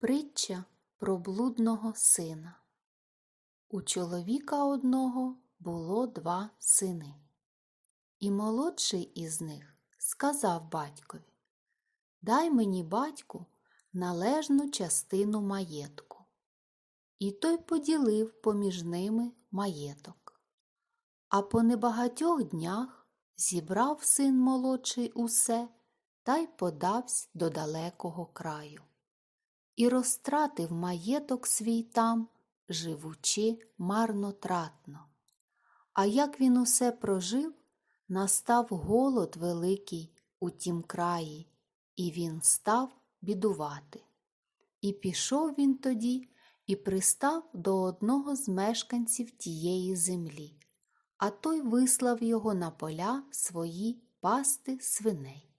Притча про блудного сина. У чоловіка одного було два сини. І молодший із них сказав батькові Дай мені, батьку, належну частину маєтку. І той поділив поміж ними маєток. А по небагатьох днях зібрав син молодший усе та й подавсь до далекого краю і розтратив маєток свій там, живучи марнотратно. А як він усе прожив, настав голод великий у тім краї, і він став бідувати. І пішов він тоді і пристав до одного з мешканців тієї землі, а той вислав його на поля свої пасти свиней.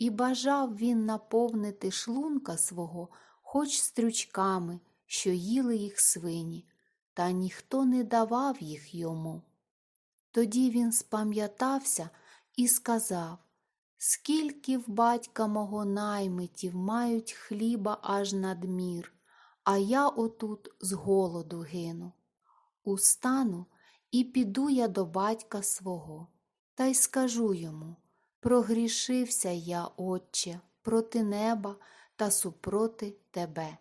І бажав він наповнити шлунка свого хоч стрючками, що їли їх свині, та ніхто не давав їх йому. Тоді він спам'ятався і сказав Скільки в батька мого наймитів мають хліба аж надмір, а я отут з голоду гину. Устану і піду я до батька свого, та й скажу йому Прогрішився я, Отче, проти неба та супроти тебе.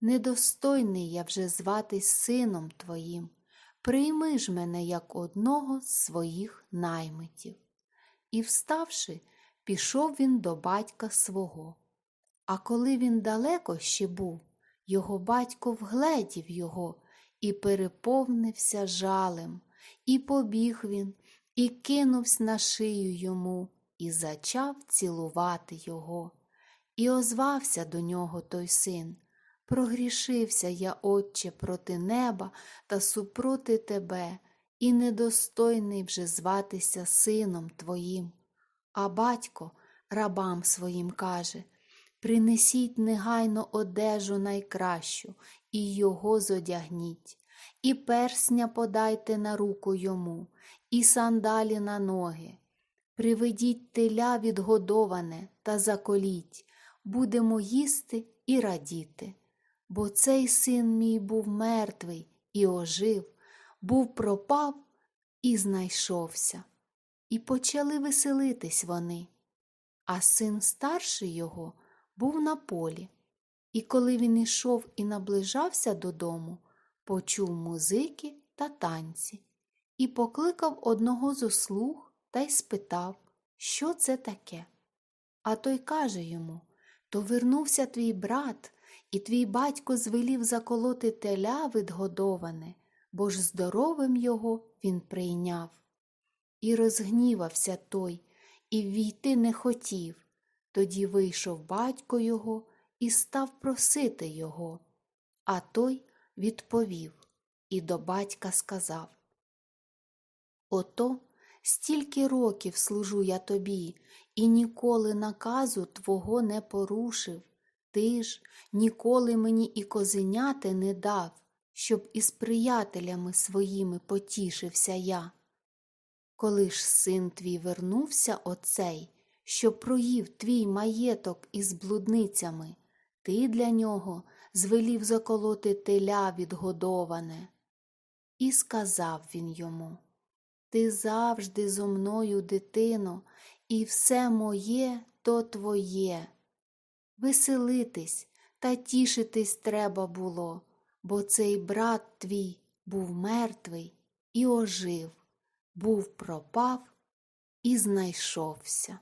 Недостойний я вже зватись сином твоїм, прийми ж мене як одного з своїх наймитів. І, вставши, пішов він до батька свого. А коли він далеко ще був, його батько вгледів його і переповнився жалем, і побіг він, і кинувся на шию йому, і зачав цілувати його. І озвався до нього той син Прогрішився я, Отче, проти неба та супроти тебе, і недостойний вже зватися сином твоїм. А батько рабам своїм каже Принесіть негайно одежу найкращу і його зодягніть, і персня подайте на руку йому, і сандалі на ноги. Приведіть теля відгодоване та заколіть, будемо їсти і радіти. Бо цей син мій був мертвий і ожив, був пропав і знайшовся. І почали веселитись вони. А син старший його був на полі. І коли він ішов і наближався додому, почув музики та танці, і покликав одного з услуг та й спитав, що це таке. А той каже йому То вернувся твій брат, і твій батько звелів заколоти теля відгодоване, бо ж здоровим його він прийняв. І розгнівався той, і ввійти не хотів. Тоді вийшов батько його і став просити його. А той відповів і до батька сказав Ото стільки років служу я тобі, і ніколи наказу твого не порушив. Ти ж ніколи мені і козеняти не дав, щоб із приятелями своїми потішився я. Коли ж син твій вернувся оцей, що проїв твій маєток із блудницями, ти для нього звелів заколоти теля відгодоване. І сказав він йому Ти завжди зо мною, дитино, і все моє то твоє. Веселитись та тішитись треба було, бо цей брат твій був мертвий і ожив, був пропав і знайшовся.